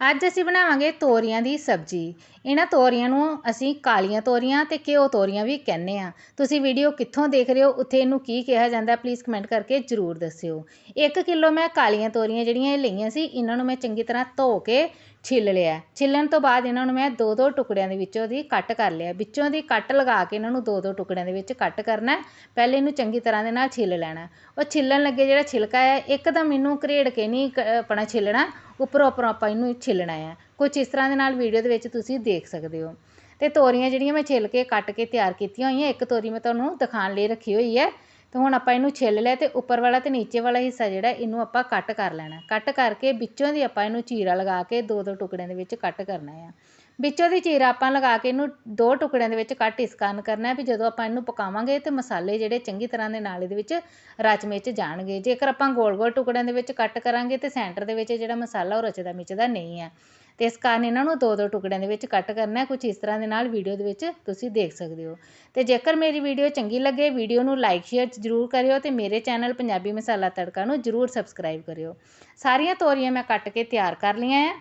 ਅੱਜ ਅਸੀਂ ਬਣਾਵਾਂਗੇ ਤੋਰੀਆਂ ਦੀ ਸਬਜ਼ੀ। ਇਹਨਾਂ ਤੋਰੀਆਂ ਨੂੰ ਅਸੀਂ ਕਾਲੀਆਂ ਤੋਰੀਆਂ ਤੇ ਘਿਓ ਤੋਰੀਆਂ ਵੀ ਕਹਿੰਦੇ ਆ ਤੁਸੀਂ ਵੀਡੀਓ ਕਿੱਥੋਂ ਦੇਖ ਰਹੇ ਹੋ, ਉੱਥੇ ਇਹਨੂੰ ਕੀ ਕਿਹਾ ਜਾਂਦਾ ਪਲੀਜ਼ ਕਮੈਂਟ ਕਰਕੇ ਜ਼ਰੂਰ ਦੱਸਿਓ। 1 ਕਿਲੋ ਮੈਂ ਕਾਲੀਆਂ ਤੋਰੀਆਂ ਜਿਹੜੀਆਂ ਇਹ ਲਈਆਂ ਸੀ, ਇਹਨਾਂ ਨੂੰ ਮੈਂ ਚੰਗੀ ਤਰ੍ਹਾਂ ਧੋ ਕੇ ਛਿੱਲ ਲਿਆ। ਛਿੱਲਣ ਤੋਂ ਬਾਅਦ ਇਹਨਾਂ ਨੂੰ ਮੈਂ ਦੋ ਦੋ ਟੁਕੜਿਆਂ ਦੇ ਵਿੱਚੋਂ ਦੀ ਕੱਟ ਕਰ ਲਿਆ। ਵਿੱਚੋਂ ਦੀ ਕੱਟ ਲਗਾ ਕੇ ਇਹਨਾਂ ਨੂੰ ਦੋ ਦੋ ਟੁਕੜਿਆਂ ਦੇ ਵਿੱਚ ਕੱਟ ਕਰਨਾ ਪਹਿਲੇ ਇਹਨੂੰ ਚੰਗੀ ਤਰ੍ਹਾਂ ਦੇ ਨਾਲ ਛਿੱਲ ਲੈਣਾ ਉਹ ਛਿੱਲਣ ਲੱਗੇ ਜਿਹੜਾ ਛਿਲਕਾ ਹੈ, ਇੱਕਦਮ ਇਹਨੂੰ ਘਰੇੜ ਕੇ ਨਹੀਂ ਆਪਣਾ ਛਿੱਲਣਾ, ਉੱਪਰੋਂ ਉੱਪਰੋਂ ਆਪਾਂ ਇਹਨੂੰ ਛਿੱਲਣਾ ਹੈ। ਕੁਝ ਇਸ ਤਰ੍ਹਾਂ ਦੇ ਨਾਲ ਵੀਡੀਓ ਦੇ ਵਿੱਚ ਤੁਸੀਂ ਦੇਖ ਸਕਦੇ ਹੋ। ਤੇ ਤੋਰੀਆਂ ਜਿਹੜੀਆਂ ਮੈਂ ਛਿੱਲ ਕੇ, ਕੱਟ ਕੇ ਤਿਆਰ ਕੀਤੀਆਂ ਹੋਈਆਂ, ਇੱਕ ਤੋਰੀ ਮੈਂ ਤੁਹਾਨੂੰ ਦਿਖਾਉਣ ਲਈ ਰੱਖੀ ਹੋਈ ਹੈ। ਅਤੇ ਹੁਣ ਆਪਾਂ ਇਹਨੂੰ ਛਿੱਲ ਲਿਆ ਅਤੇ ਉੱਪਰ ਵਾਲਾ ਅਤੇ ਨੀਚੇ ਵਾਲਾ ਹਿੱਸਾ ਜਿਹੜਾ ਇਹਨੂੰ ਆਪਾਂ ਕੱਟ ਕਰ ਲੈਣਾ। ਕੱਟ ਕਰਕੇ ਵਿੱਚੋਂ ਦੀ ਆਪਾਂ ਇਹਨੂੰ ਚੀਰਾ ਲਗਾ ਕੇ ਦੋ ਦੋ ਟੁਕੜਿਆਂ ਦੇ ਵਿੱਚ ਕੱਟ ਕਰਨਾ ਆ। ਵਿੱਚੋਂ ਦੀ ਚੀਰਾ ਆਪਾਂ ਲਗਾ ਕੇ ਇਹਨੂੰ ਦੋ ਟੁਕੜਿਆਂ ਦੇ ਵਿੱਚ ਕੱਟ ਇਸ ਕਾਰਨ ਕਰਨਾ ਵੀ ਜਦੋਂ ਆਪਾਂ ਇਹਨੂੰ ਪਕਾਵਾਂਗੇ ਤਾਂ ਮਸਾਲੇ ਜਿਹੜੇ ਚੰਗੀ ਤਰ੍ਹਾਂ ਦੇ ਨਾਲ ਇਹਦੇ ਵਿੱਚ ਰਚ ਮਿਚ ਜਾਣਗੇ। ਜੇਕਰ ਆਪਾਂ ਗੋਲ ਗੋਲ ਟੁਕੜਿਆਂ ਦੇ ਵਿੱਚ ਕੱਟ ਕਰਾਂਗੇ ਤਾਂ ਸੈਂਟਰ ਦੇ ਵਿੱਚ ਜਿਹੜਾ ਮਸਾਲਾ ਉਹ ਰਚਦਾ ਮਿਚਦਾ ਨਹੀਂ ਹੈ। ਤੇ ਇਸ ਕਾਰਨ ਇਹਨਾਂ ਨੂੰ ਦੋ ਦੋ ਟੁਕੜਿਆਂ ਦੇ ਵਿੱਚ ਕੱਟ ਕਰਨਾ ਹੈ। ਕੁਝ ਇਸ ਤਰ੍ਹਾਂ ਦੇ ਨਾਲ ਵੀਡੀਓ ਦੇ ਵਿੱਚ ਤੁਸੀਂ ਦੇਖ ਸਕਦੇ ਹੋ। ਤੇ ਜੇਕਰ ਮੇਰੀ ਵੀਡੀਓ ਚੰਗੀ ਲੱਗੇ, ਵੀਡੀਓ ਨੂੰ ਲਾਈਕ, ਸ਼ੇਅਰ ਜ਼ਰੂਰ ਕਰਿਓ ਤੇ ਮੇਰੇ ਚੈਨਲ ਪੰਜਾਬੀ ਮਸਾਲਾ ਤੜਕਾ ਨੂੰ ਜ਼ਰੂਰ ਸਬਸਕ੍ਰਾਈਬ ਕਰਿਓ। ਸਾਰੀਆਂ ਤੋਰੀਆਂ ਮੈਂ ਕੱਟ ਕੇ ਤਿਆਰ ਕਰ ਲਈਆਂ ਹੈ।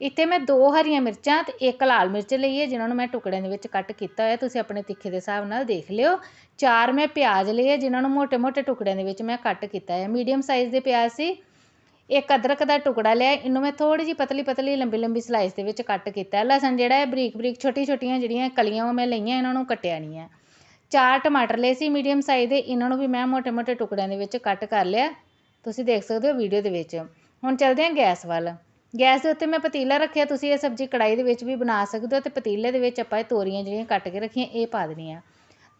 ਇੱਥੇ ਮੈਂ ਦੋ ਹਰੀਆਂ ਮਿਰਚਾਂ ਅਤੇ ਇੱਕ ਲਾਲ ਮਿਰਚ ਲਈ ਹੈ, ਜਿਨ੍ਹਾਂ ਨੂੰ ਮੈਂ ਟੁਕੜਿਆਂ ਦੇ ਵਿੱਚ ਕੱਟ ਕੀਤਾ ਹੋਇਆ। ਤੁਸੀਂ ਆਪਣੇ ਤਿੱਖੇ ਦੇ ਹਿਸਾਬ ਨਾਲ ਦੇਖ ਲਿਓ। ਚਾਰ ਮੈਂ ਪਿਆਜ਼ ਲਏ ਹੈ ਜਿਨ੍ਹਾਂ ਨੂੰ ਮੋਟੇ ਮੋਟੇ ਟੁਕੜਿਆਂ ਦੇ ਵਿੱਚ ਮੈਂ ਕੱਟ ਕੀਤਾ ਹੈ। ਮੀਡੀਅਮ ਸਾਈਜ਼ ਦੇ ਪਿਆਜ਼ ਸੀ। ਇੱਕ ਅਦਰਕ ਦਾ ਟੁਕੜਾ ਲਿਆ, ਇਹਨੂੰ ਮੈਂ ਥੋੜ੍ਹੀ ਜਿਹੀ ਪਤਲੀ ਪਤਲੀ ਲੰਬੀ ਲੰਬੀ ਸਲਾਈਸ ਦੇ ਵਿੱਚ ਕੱਟ ਕੀਤਾ ਲਸਣ ਜਿਹੜਾ ਹੈ ਬਰੀਕ ਬਰੀਕ ਛੋਟੀ ਛੋਟੀਆਂ ਜਿਹੜੀਆਂ ਕਲੀਆਂ ਉਹ ਮੈਂ ਲਈਆਂ, ਇਹਨਾਂ ਨੂੰ ਕੱਟਿਆ ਨਹੀਂ ਹੈ। ਚਾਰ ਟਮਾਟਰ ਲਏ ਸੀ ਮੀਡੀਅਮ ਸਾਈਜ਼ ਦੇ, ਇਹਨਾਂ ਨੂੰ ਵੀ ਮੈਂ ਮੋਟੇ ਮੋਟੇ ਟੁਕੜਿਆਂ ਦੇ ਵਿੱਚ ਕੱਟ ਕਰ ਲਿਆ। ਤੁਸੀਂ ਦੇਖ ਸਕਦੇ ਹੋ ਵੀਡੀਓ ਦੇ ਵਿੱਚ। ਹੁਣ ਚੱਲਦੇ ਹਾਂ ਗੈਸ ਵੱਲ। ਗੈਸ ਦੇ ਉੱਤੇ ਮੈਂ ਪਤੀਲਾ ਰੱਖਿਆ, ਤੁਸੀਂ ਇਹ ਸਬਜ਼ੀ ਕੜਾਹੀ ਦੇ ਵਿੱਚ ਵੀ ਬਣਾ ਸਕਦੇ ਹੋ ਅਤੇ ਪਤੀਲੇ ਦੇ ਵਿੱਚ ਆਪਾਂ ਇਹ ਤੋਰੀਆਂ ਜਿਹੜੀਆਂ ਕੱਟ ਕੇ ਰੱਖੀਆਂ, ਇਹ ਪਾ ਦੇਣੀਆਂ।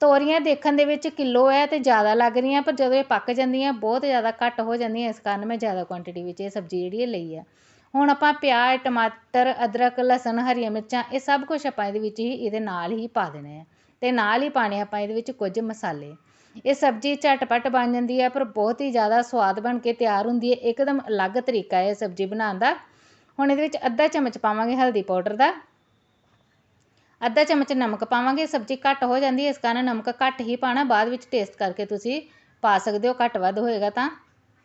ਤੋਰੀਆਂ ਦੇਖਣ ਦੇ ਵਿੱਚ ਕਿਲੋ ਹੈ ਅਤੇ ਜ਼ਿਆਦਾ ਲੱਗ ਰਹੀਆਂ, ਪਰ ਜਦੋਂ ਇਹ ਪੱਕ ਜਾਂਦੀਆਂ, ਬਹੁਤ ਜ਼ਿਆਦਾ ਘੱਟ ਹੋ ਜਾਂਦੀਆਂ, ਇਸ ਕਾਰਨ ਮੈਂ ਜ਼ਿਆਦਾ ਕੁਆਂਟੀਟੀ ਵਿੱਚ ਇਹ ਸਬਜ਼ੀ ਜਿਹੜੀ ਇਹ ਲਈ ਹੈ ਹੁਣ ਆਪਾਂ ਪਿਆਜ਼, ਟਮਾਟਰ, ਅਦਰਕ, ਲਸਣ, ਹਰੀਆਂ ਮਿਰਚਾਂ, ਇਹ ਸਭ ਕੁਝ ਆਪਾਂ ਇਹਦੇ ਵਿੱਚ ਹੀ, ਇਹਦੇ ਨਾਲ ਹੀ ਪਾ ਦੇਣਾ ਹੈ ਅਤੇ ਨਾਲ ਹੀ ਪਾਣੇ ਆਪਾਂ ਇਹਦੇ ਵਿੱਚ ਕੁਝ ਮਸਾਲੇ। ਇਹ ਸਬਜ਼ੀ ਝਟਪਟ ਬਣ ਜਾਂਦੀ ਹੈ, ਪਰ ਬਹੁਤ ਹੀ ਜ਼ਿਆਦਾ ਸਵਾਦ ਬਣ ਕੇ ਤਿਆਰ ਹੁੰਦੀ ਹੈ। ਇੱਕਦਮ ਅਲੱਗ ਤਰੀਕਾ ਹੈ ਇਹ ਸਬਜ਼ੀ ਬਣਾਉਣ ਦਾ। ਹੁਣ ਇਹਦੇ ਵਿੱਚ ਅੱਧਾ ਚਮਚ ਪਾਵਾਂਗੇ ਹਲਦੀ ਪਾਊਡਰ ਦਾ। ਅੱਧਾ ਚਮਚ ਨਮਕ ਪਾਵਾਂਗੇ, ਸਬਜ਼ੀ ਘੱਟ ਹੋ ਜਾਂਦੀ ਹੈ, ਇਸ ਕਾਰਨ ਨਮਕ ਘੱਟ ਹੀ ਪਾਣਾ ਬਾਅਦ ਵਿੱਚ ਟੇਸਟ ਕਰਕੇ ਤੁਸੀਂ ਪਾ ਸਕਦੇ ਹੋ, ਘੱਟ ਵੱਧ ਹੋਏਗਾ ਤਾਂ।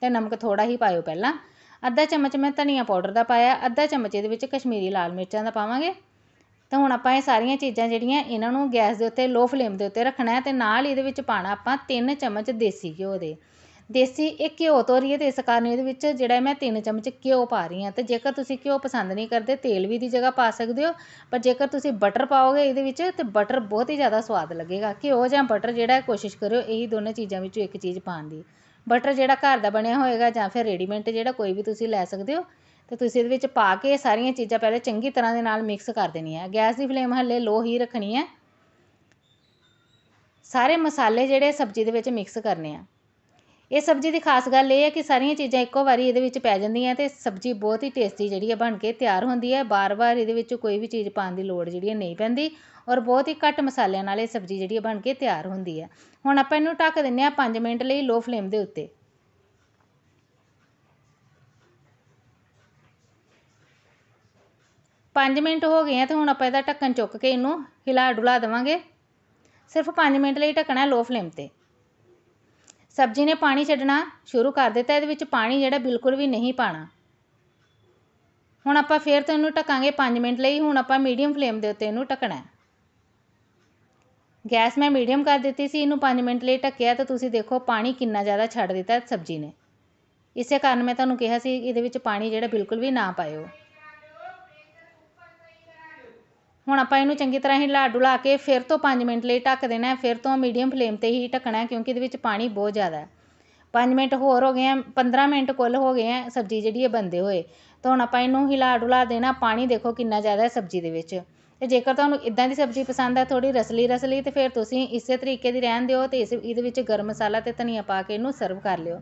ਤੇ ਨਮਕ ਥੋੜਾ ਹੀ ਪਾਇਓ ਪਹਿਲਾਂ। ਅੱਧਾ ਚਮਚ ਮੈਂ ਧਨੀਆ ਪਾਊਡਰ ਦਾ ਪਾਇਆ, ਅੱਧਾ ਚਮਚ ਇਹਦੇ ਵਿੱਚ ਕਸ਼ਮੀਰੀ ਲਾਲ ਮਿਰਚਾਂ ਦਾ ਪਾਵਾਂਗੇ। ਤਾਂ ਹੁਣ ਆਪਾਂ ਇਹ ਸਾਰੀਆਂ ਚੀਜ਼ਾਂ ਜਿਹੜੀਆਂ ਇਹਨਾਂ ਨੂੰ ਗੈਸ ਦੇ ਉੱਤੇ ਲੋ ਫਲੇਮ ਦੇ ਉੱਤੇ ਰੱਖਣਾ ਹੈ ਤੇ ਨਾਲ ਇਹਦੇ ਵਿੱਚ ਪਾਣਾ ਆਪਾਂ 3 ਚਮਚ ਦੇਸੀ ਘਿਓ ਦੇ। ਦੇਸੀ ਇਹ ਘਿਓ ਤੋਰੀਏ ਅਤੇ ਇਸ ਕਾਰਨ ਇਹਦੇ ਵਿੱਚ ਜਿਹੜਾ ਮੈਂ ਤਿੰਨ ਚਮਚ ਘਿਓ ਪਾ ਰਹੀ ਹਾਂ। ਅਤੇ ਜੇਕਰ ਤੁਸੀਂ ਘਿਓ ਪਸੰਦ ਨਹੀਂ ਕਰਦੇ, ਤੇਲ ਵੀ ਦੀ ਜਗ੍ਹਾ ਪਾ ਸਕਦੇ ਹੋ, ਪਰ ਜੇਕਰ ਤੁਸੀਂ ਬਟਰ ਪਾਓਗੇ ਇਹਦੇ ਵਿੱਚ, ਤੇ ਬਟਰ ਬਹੁਤ ਹੀ ਜ਼ਿਆਦਾ ਸਵਾਦ ਲੱਗੇਗਾ। ਘਿਓ ਜਾਂ ਬਟਰ ਜਿਹੜਾ ਕੋਸ਼ਿਸ਼ ਕਰਿਓ ਇਹੀ ਦੋਨੇ ਚੀਜ਼ਾਂ ਵਿੱਚੋਂ ਇੱਕ ਚੀਜ਼ ਪਾਉਣ ਦੀ। ਬਟਰ ਜਿਹੜਾ ਘਰ ਦਾ ਬਣਿਆ ਹੋਏਗਾ ਜਾਂ ਫਿਰ ਰੈਡੀਮੇਡ ਜਿਹੜਾ ਕੋਈ ਵੀ ਤੁਸੀਂ ਲੈ ਸਕਦੇ ਹੋ, ਤੇ ਤੁਸੀਂ ਇਹਦੇ ਵਿੱਚ ਪਾ ਕੇ ਸਾਰੀਆਂ ਚੀਜ਼ਾਂ ਪਹਿਲੇ ਚੰਗੀ ਤਰ੍ਹਾਂ ਦੇ ਨਾਲ ਮਿਕਸ ਕਰ ਦੇਣੀ ਹੈ ਗੈਸ ਦੀ ਫਲੇਮ ਹੱਲੇ ਲੋ ਹੀ ਰੱਖਣੀ ਹੈ। ਸਾਰੇ ਮਸਾਲੇ ਜਿਹੜੇ ਸਬਜ਼ੀ ਦੇ ਵਿੱਚ ਮਿਕਸ ਕਰਨੇ ਆ। ਇਹ ਸਬਜ਼ੀ ਦੀ ਖਾਸ ਗੱਲ ਇਹ ਹੈ ਕਿ ਸਾਰੀਆਂ ਚੀਜ਼ਾਂ ਇੱਕੋ ਵਾਰੀ ਇਹਦੇ ਵਿੱਚ ਪੈ ਜਾਂਦੀਆਂ ਅਤੇ ਸਬਜ਼ੀ ਬਹੁਤ ਹੀ ਟੇਸਟੀ ਜਿਹੜੀ ਹੈ ਬਣ ਕੇ ਤਿਆਰ ਹੁੰਦੀ ਹੈ। ਵਾਰ ਵਾਰ ਇਹਦੇ ਵਿੱਚ ਕੋਈ ਵੀ ਚੀਜ਼ ਪਾਉਣ ਦੀ ਲੋੜ ਜਿਹੜੀ ਹੈ ਨਹੀਂ ਪੈਂਦੀ ਔਰ ਬਹੁਤ ਹੀ ਘੱਟ ਮਸਾਲਿਆਂ ਨਾਲ ਇਹ ਸਬਜ਼ੀ ਜਿਹੜੀ ਹੈ ਬਣ ਕੇ ਤਿਆਰ ਹੁੰਦੀ ਹੈ। ਹੁਣ ਆਪਾਂ ਇਹਨੂੰ ਢੱਕ ਦਿੰਦੇ ਹਾਂ 5 ਮਿੰਟ ਲਈ ਲੋ ਫਲੇਮ ਦੇ ਉੱਤੇ। ਪੰਜ ਮਿੰਟ ਹੋ ਗਏ ਆ ਤੇ ਹੁਣ ਆਪਾਂ ਇਹਦਾ ਢੱਕਣ ਚੁੱਕ ਕੇ ਇਹਨੂੰ ਹਿਲਾ ਡੁਲਾ ਦੇਵਾਂਗੇ। ਸਿਰਫ 5 ਮਿੰਟ ਲਈ ਢੱਕਣਾ ਲੋ ਫਲੇਮ ਤੇ। ਸਬਜ਼ੀ ਨੇ ਪਾਣੀ ਛੱਡਣਾ ਸ਼ੁਰੂ ਕਰ ਦਿੱਤਾ, ਇਹਦੇ ਵਿੱਚ ਪਾਣੀ ਜਿਹੜਾ ਬਿਲਕੁਲ ਵੀ ਨਹੀਂ ਪਾਉਣਾ ਹੁਣ ਆਪਾਂ ਫਿਰ ਤੋਂ ਇਹਨੂੰ ਢੱਕਾਂਗੇ 5 ਮਿੰਟ ਲਈ, ਹੁਣ ਆਪਾਂ ਮੀਡੀਅਮ ਫਲੇਮ ਦੇ ਉੱਤੇ ਇਹਨੂੰ ਢੱਕਣਾ ਗੈਸ ਮੈਂ ਮੀਡੀਅਮ ਕਰ ਦਿੱਤੀ ਸੀ, ਇਹਨੂੰ 5 ਮਿੰਟ ਲਈ ਢੱਕਿਆ ਤਾਂ ਤੁਸੀਂ ਦੇਖੋ ਪਾਣੀ ਕਿੰਨਾ ਜ਼ਿਆਦਾ ਛੱਡ ਦਿੱਤਾ ਸਬਜ਼ੀ ਨੇ। ਇਸੇ ਕਾਰਨ ਮੈਂ ਤੁਹਾਨੂੰ ਕਿਹਾ ਸੀ, ਇਹਦੇ ਵਿੱਚ ਪਾਣੀ ਜਿਹੜਾ ਬਿਲਕੁਲ ਵੀ ਨਾ ਪਾਇਓ। ਹੁਣ ਆਪਾਂ ਇਹਨੂੰ ਚੰਗੀ ਤਰ੍ਹਾਂ ਹਿਲਾ ਡੁਲਾ ਕੇ ਫਿਰ ਤੋਂ 5 ਮਿੰਟ ਲਈ ਢੱਕ ਦੇਣਾ ਹੈ, ਫਿਰ ਤੋਂ ਮੀਡੀਅਮ ਫਲੇਮ ਤੇ ਹੀ ਢੱਕਣਾ ਕਿਉਂਕਿ ਇਹਦੇ ਵਿੱਚ ਪਾਣੀ ਬਹੁਤ ਜ਼ਿਆਦਾ ਹੈ। 5 ਮਿੰਟ ਹੋਰ ਹੋ ਗਏ ਆ 15 ਮਿੰਟ ਕੁੱਲ ਹੋ ਗਏ ਆ ਸਬਜ਼ੀ ਜਿਹੜੀ ਹੈ ਬੰਦੇ ਹੋਏ। ਤਾਂ ਹੁਣ ਆਪਾਂ ਇਹਨੂੰ ਹਿਲਾ ਡੁਲਾ ਦੇਣਾ, ਪਾਣੀ ਦੇਖੋ ਕਿੰਨਾ ਜ਼ਿਆਦਾ ਹੈ ਸਬਜ਼ੀ ਦੇ ਵਿੱਚ। ਤੇ ਜੇਕਰ ਤੁਹਾਨੂੰ ਇਦਾਂ ਦੀ ਸਬਜ਼ੀ ਪਸੰਦ ਹੈ ਥੋੜੀ ਰਸਲੀ ਰਸਲੀ, ਤੇ ਫਿਰ ਤੁਸੀਂ ਇਸੇ ਤਰੀਕੇ ਦੀ ਰਹਿਣ ਦਿਓ ਤੇ ਇਸ, ਇਹਦੇ ਵਿੱਚ ਗਰਮ ਮਸਾਲਾ ਤੇ ਧਨੀਆ ਪਾ ਕੇ ਇਹਨੂੰ ਸਰਵ ਕਰ ਲਿਓ।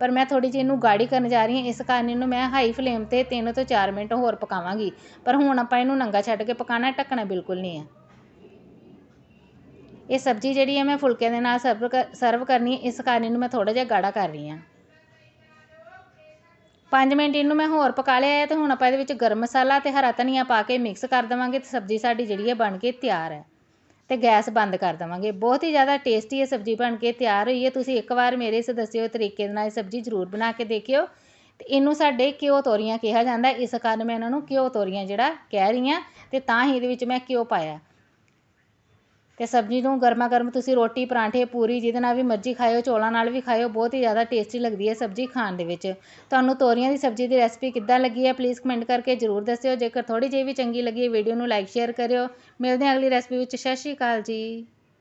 ਪਰ ਮੈਂ ਥੋੜ੍ਹੀ ਜਿਹੀ ਇਹਨੂੰ ਗਾੜੀ ਕਰਨ ਜਾ ਰਹੀ ਹਾਂ, ਇਸ ਕਾਰਨ ਇਹਨੂੰ ਮੈਂ ਹਾਈ ਫਲੇਮ ਤੇ ਤਿੰਨ ਤੋਂ ਚਾਰ ਮਿੰਟ ਹੋਰ ਪਕਾਵਾਂਗੀ। ਪਰ ਹੁਣ ਆਪਾਂ ਇਹਨੂੰ ਨੰਗਾ ਛੱਡ ਕੇ ਪਕਾਉਣਾ ਢੱਕਣਾ ਬਿਲਕੁਲ ਨਹੀਂ ਹੈ। ਇਹ ਸਬਜ਼ੀ ਜਿਹੜੀ ਹੈ ਮੈਂ ਫੁਲਕੇ ਦੇ ਨਾਲ ਸਰਵ ਸਰਵ ਕਰਨੀ ਹੈ, ਇਸ ਕਾਰਨ ਇਹਨੂੰ ਮੈਂ ਥੋੜ੍ਹਾ ਜਿਹਾ ਗਾੜਾ ਕਰ ਰਹੀ ਹਾਂ। 5 ਮਿੰਟ ਇਹਨੂੰ ਮੈਂ ਹੋਰ ਪਕਾ ਲਿਆ ਹੈ ਤੇ ਹੁਣ ਆਪਾਂ ਇਹਦੇ ਵਿੱਚ ਗਰਮ ਮਸਾਲਾ ਤੇ ਹਰਾ ਧਨੀਆ ਪਾ ਕੇ ਮਿਕਸ ਕਰ ਦੇਵਾਂਗੇ ਤੇ ਸਬਜ਼ੀ ਸਾਡੀ ਜਿਹੜੀ ਹੈ ਬਣ ਕੇ ਤਿਆਰ ਹੈ। ਅਤੇ ਗੈਸ ਬੰਦ ਕਰ ਦੇਵਾਂਗੇ। ਬਹੁਤ ਹੀ ਜ਼ਿਆਦਾ ਟੇਸਟੀ ਇਹ ਸਬਜ਼ੀ ਬਣ ਕੇ ਤਿਆਰ ਹੋਈ ਹੈ। ਤੁਸੀਂ ਇੱਕ ਵਾਰ ਮੇਰੇ ਇਸ ਦੱਸੇ ਹੋਏ ਤਰੀਕੇ ਦੇ ਨਾਲ ਇਹ ਸਬਜ਼ੀ ਜ਼ਰੂਰ ਬਣਾ ਕੇ ਦੇਖਿਓ। ਅਤੇ ਇਹਨੂੰ ਸਾਡੇ ਘਿਓ ਤੋਰੀਆਂ ਕਿਹਾ ਜਾਂਦਾ। ਇਸ ਕਾਰਨ ਮੈਂ ਇਹਨਾਂ ਨੂੰ ਘਿਓ ਤੋਰੀਆਂ ਜਿਹੜਾ ਕਹਿ ਰਹੀ ਹਾਂ ਅਤੇ ਤਾਂ ਹੀ ਇਹਦੇ ਵਿੱਚ ਮੈਂ ਘਿਓ ਪਾਇਆ। ਅਤੇ ਸਬਜ਼ੀ ਨੂੰ ਗਰਮਾ ਗਰਮ ਤੁਸੀਂ ਰੋਟੀ, ਪਰਾਂਠੇ, ਪੂਰੀ ਜਿਹਦੇ ਨਾਲ ਵੀ ਮਰਜ਼ੀ ਖਾਇਓ, ਚੌਲਾਂ ਨਾਲ ਵੀ ਖਾਇਓ, ਬਹੁਤ ਹੀ ਜ਼ਿਆਦਾ ਟੇਸਟੀ ਲੱਗਦੀ ਹੈ ਸਬਜ਼ੀ ਖਾਣ ਦੇ ਵਿੱਚ। ਤੁਹਾਨੂੰ ਤੋਰੀਆਂ ਦੀ ਸਬਜ਼ੀ ਦੀ ਰੈਸਪੀ ਕਿੱਦਾਂ ਲੱਗੀ ਹੈ ਪਲੀਜ਼ ਕਮੈਂਟ ਕਰਕੇ ਜ਼ਰੂਰ ਦੱਸਿਓ। ਜੇਕਰ ਥੋੜ੍ਹੀ ਜਿਹੀ ਵੀ ਚੰਗੀ ਲੱਗੀ ਵੀਡੀਓ ਨੂੰ ਲਾਈਕ ਸ਼ੇਅਰ ਕਰਿਓ। ਮਿਲਦੇ ਹਾਂ ਅਗਲੀ ਰੈਸਪੀ ਵਿੱਚ। ਸਤਿ ਸ਼੍ਰੀ ਅਕਾਲ ਜੀ।